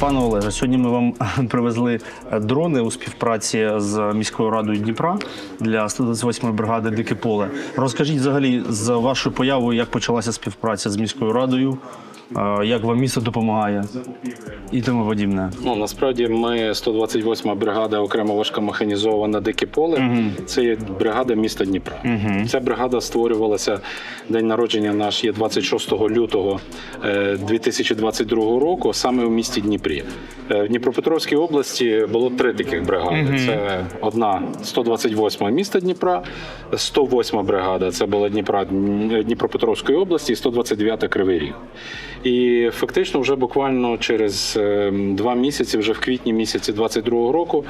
Пане Олеже, сьогодні ми вам привезли дрони у співпраці з міською радою Дніпра для 128-ї бригади Дике поле. Розкажіть взагалі з вашою появою, як почалася співпраця з міською радою, як вам місто допомагає і тому подібне. Ну насправді ми 128 бригада окремо важкомеханізована дике поле. Це є бригада міста Дніпра. Ця бригада створювалася. День народження наш є 26 лютого е, 2022 року, саме у місті Дніпрі. Е, В Дніпропетровській області було три таких бригади. Це одна 128 міста Дніпра, 108 бригада. Це була Дніпра Дніпропетровської області, і 129 Кривий Ріг. І фактично, вже буквально через е, два місяці, вже в квітні місяці 22-го року,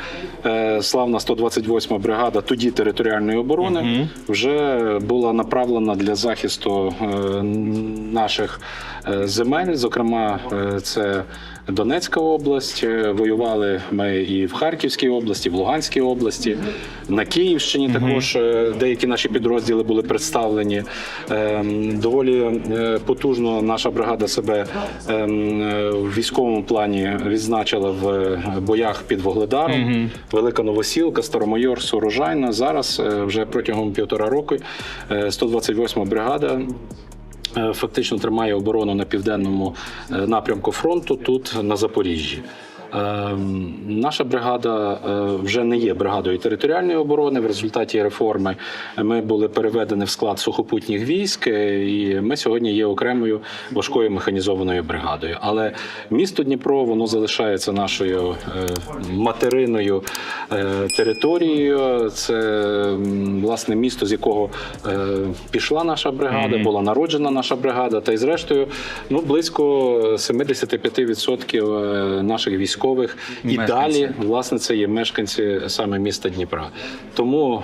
е, славна 128 бригада тоді територіальної оборони вже була направлена для захисту е, наших земель. Зокрема, це Донецька область. Е, Воювали ми і в Харківській області, в Луганській області, на Київщині також е, деякі наші підрозділи були представлені. Ем, Доволі е, потужно наша бригада себе ем, в військовому плані відзначила в боях під Вогледаром. Велика Новосілка, Старомайор, Сорожайна. Зараз вже протягом півтора року е, 128 бригада фактично тримає оборону на південному е, напрямку фронту тут на Запоріжжі. Е, Наша бригада е, вже не є бригадою територіальної оборони. В результаті реформи ми були переведені в склад сухопутніх військ, е, і ми сьогодні є окремою важкою механізованою бригадою. Але місто Дніпро воно залишається нашою е, материною територією. Це власне місто, з якого пішла наша бригада, була народжена наша бригада. Та й зрештою, ну близько 75% е, наших військових і Мешканці. далі власне це є мешканці саме міста Дніпра. Тому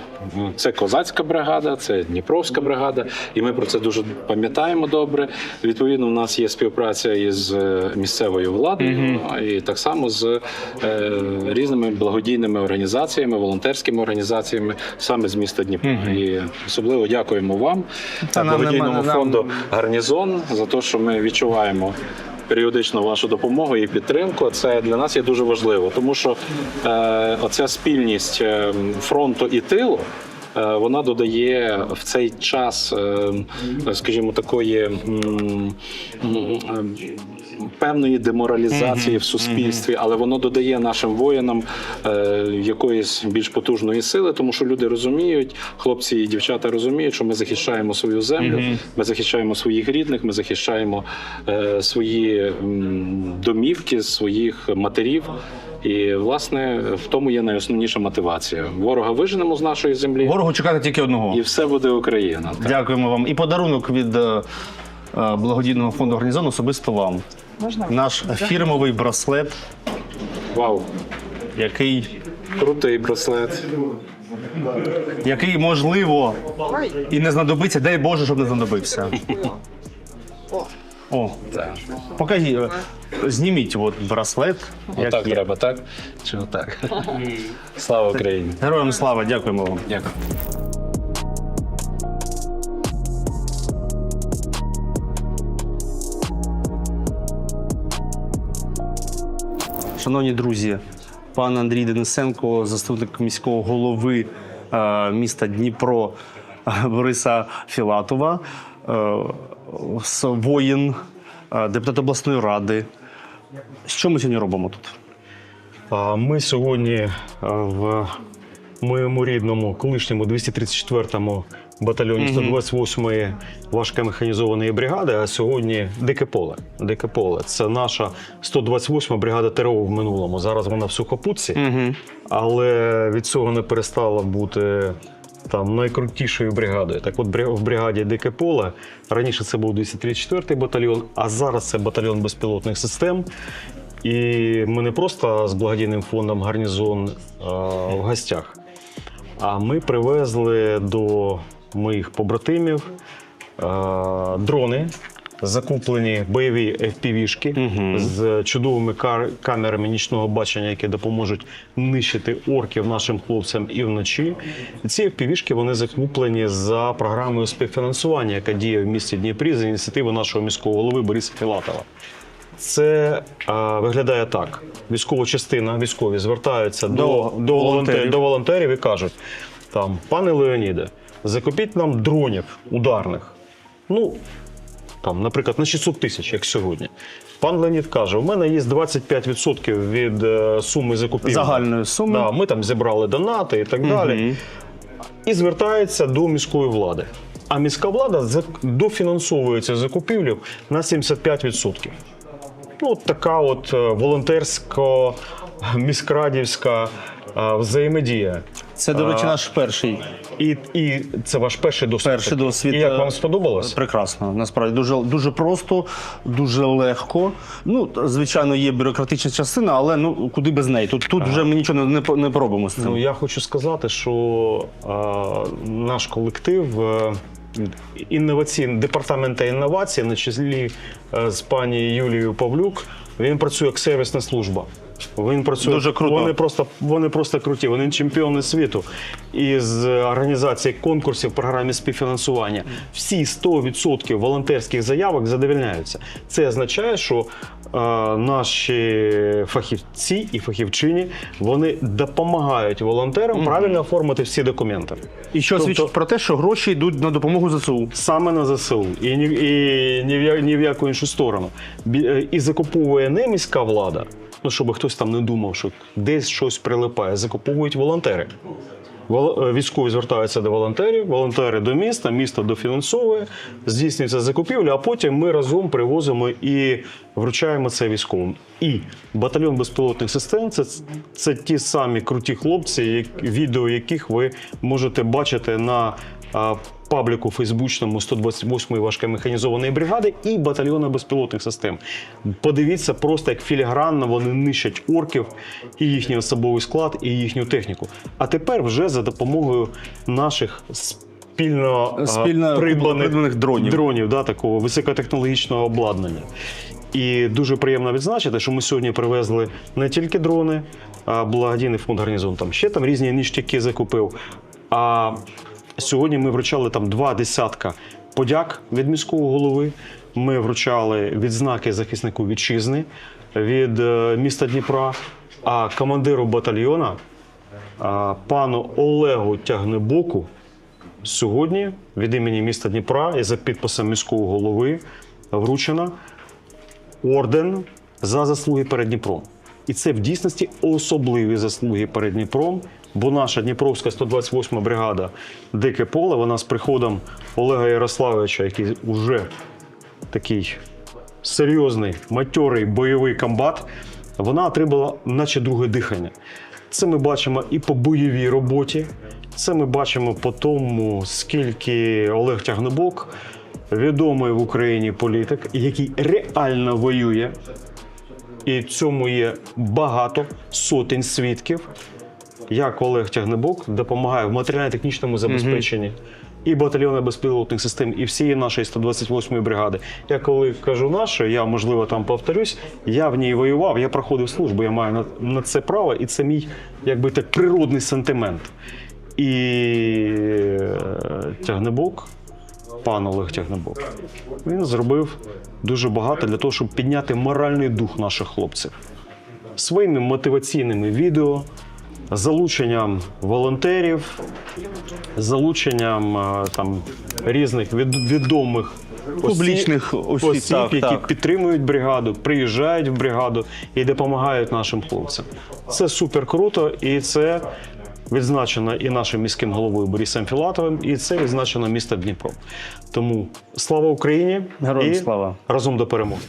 це козацька бригада, це Дніпровська бригада, і ми про це дуже пам'ятаємо добре. Відповідно, у нас є співпраця із е, місцевою владою, і так само з е, різними благодійними організаціями, волонтерськими організаціями саме з міста Дніпра. І особливо дякуємо вам Та благодійному нам- фонду Гарнізон за те, що ми відчуваємо. Періодично вашу допомогу і підтримку це для нас є дуже важливо, тому що е, оця спільність е, фронту і тилу. е, Вона додає в цей час, е, скажімо, такої певної деморалізації в суспільстві, але воно додає нашим воїнам е, якоїсь більш потужної сили, тому що люди розуміють, хлопці і дівчата розуміють, що ми захищаємо свою землю, ми захищаємо своїх рідних, ми захищаємо е, свої домівки, своїх матерів. І власне в тому є найосновніша мотивація. Ворога виженемо з нашої землі, Ворогу чекати тільки одного. і все буде Україна. Так. Дякуємо вам. І подарунок від е, е, благодійного фонду гарнізон особисто вам. Можна? Наш фірмовий браслет, Вау, який, крутий браслет. який можливо і не знадобиться. Дай Боже, щоб не знадобився. О, Так. покажіть, е, зніміть от браслет. як Отак є. треба, так? Чи отак? Слава Україні! Героям слава, дякуємо вам. Дякую. Шановні друзі, пан Андрій Денисенко, заступник міського голови е, міста Дніпро е, Бориса Філатова, е, воїн, депутат обласної ради. Що ми сьогодні робимо тут? Ми сьогодні в моєму рідному колишньому 234-му батальйоні 128-ї важкомеханізованої бригади, а сьогодні Дике поле. Дике поле. Це наша 128-ма бригада ТРО в минулому. Зараз вона в сухопутці, але від цього не перестала бути. Там найкрутішою бригадою. Так от в бригаді Дике поле раніше це був 234-й батальйон, а зараз це батальйон безпілотних систем. І ми не просто з благодійним фондом гарнізон а, в гостях, а ми привезли до моїх побратимів а, дрони, закуплені бойові FPV-шки з чудовими камерами нічного бачення, які допоможуть нищити орків нашим хлопцям і вночі. Ці FPV-шки вони закуплені за програмою співфінансування, яка діє в місті Дніпрі за ініціативи нашого міського голови Бориса Філатова. Це а, виглядає так: військова частина, військові звертаються до, До до, волонтерів. до волонтерів і кажуть: там, пане Леоніде, закупіть нам дронів ударних. Ну, там, наприклад, на 600 тисяч, як сьогодні. Пан Леонід каже: у мене є 25% від е, суми закупівлі. Загальної суми. Да, ми там зібрали донати і так далі. І звертається до міської влади. А міська влада за- дофінансовує цю закупівлю на 75%. Ну, така от е, волонтерсько-міськрадівська е, взаємодія. Це, до речі, наш перший. І, і це ваш перший досвід. Перший досвід, І як е, вам сподобалось? Прекрасно, насправді дуже дуже просто, дуже легко. Ну звичайно, є бюрократична частина, але ну куди без неї? Тут тут вже ми нічого не, не, не поробимо з цим. Ну, я хочу сказати, що е, наш колектив. Е, Інноваційний департамент інновацій на числі е, з пані Юлією Павлюк. Він працює як сервісна служба. Він працює Дуже круто. Вони просто вони просто круті. Вони чемпіони світу із організації конкурсів в програмі співфінансування. Всі 100% волонтерських заявок задовільняються. Це означає, що е, наші фахівці і фахівчині вони допомагають волонтерам правильно оформити всі документи. І що тобто- свідчить про те, що гроші йдуть на допомогу ЗСУ. Саме на ЗСУ і ні, і ні, в, я- ні в яку іншу сторону. Бі- е, І закуповує не міська влада, ну щоб хтось там не думав, що десь щось прилипає. Закуповують волонтери. Вол- е, Військові звертаються до волонтерів, волонтери до міста, місто дофінансовує, здійснюється закупівля, а потім ми разом привозимо і вручаємо це військовим. І батальйон безпілотних систем це, це ті самі круті хлопці, як- відео яких ви можете бачити на пабліку фейсбучному 128-ї важкомеханізованої бригади і батальйону безпілотних систем. Подивіться просто, як філігранно вони нищать орків і їхній особовий склад, і їхню техніку. А тепер вже за допомогою наших спільно, Спільно придбаних дронів. дронів да, такого високотехнологічного обладнання. І дуже приємно відзначити, що ми сьогодні привезли не тільки дрони, а благодійний фонд гарнізон там ще там різні ніштяки закупив. А сьогодні ми вручали там два десятка подяк від міського голови. Ми вручали відзнаки захиснику вітчизни від е, міста Дніпра, а командиру батальйона пану Олегу Тягнебоку сьогодні від імені міста Дніпра і за підписом міського голови вручено орден за заслуги перед Дніпром. І це в дійсності особливі заслуги перед Дніпром, бо наша Дніпровська 128 бригада Дике поле, вона з приходом Олега Ярославовича, який вже такий серйозний, матьорий бойовий комбат, вона отримала наче друге дихання. Це ми бачимо і по бойовій роботі. Це ми бачимо по тому, скільки Олег Тягнебок, відомий в Україні політик, який реально воює. І цьому є багато сотень свідків, як Олег Тягнебок допомагає в матеріально-технічному забезпеченні і батальйону безпілотних систем, і всієї нашої 128-ї бригади. Я коли кажу наше, я можливо там повторюсь, я в ній воював, я проходив службу, я маю на, на це право, і це мій якби так природний сентимент. І е, Тягнебок, пан Олег Тягнебок, він зробив дуже багато для того, щоб підняти моральний дух наших хлопців своїми мотиваційними відео, залученням волонтерів, залученням е, там різних від, відомих Публічних осіб, осіб, так, які так. підтримують бригаду, приїжджають в бригаду і допомагають нашим хлопцям. Це супер круто, і це відзначено і нашим міським головою Борисом Філатовим, і це відзначено місто Дніпро. Тому слава Україні Героям і слава. разом до перемоги.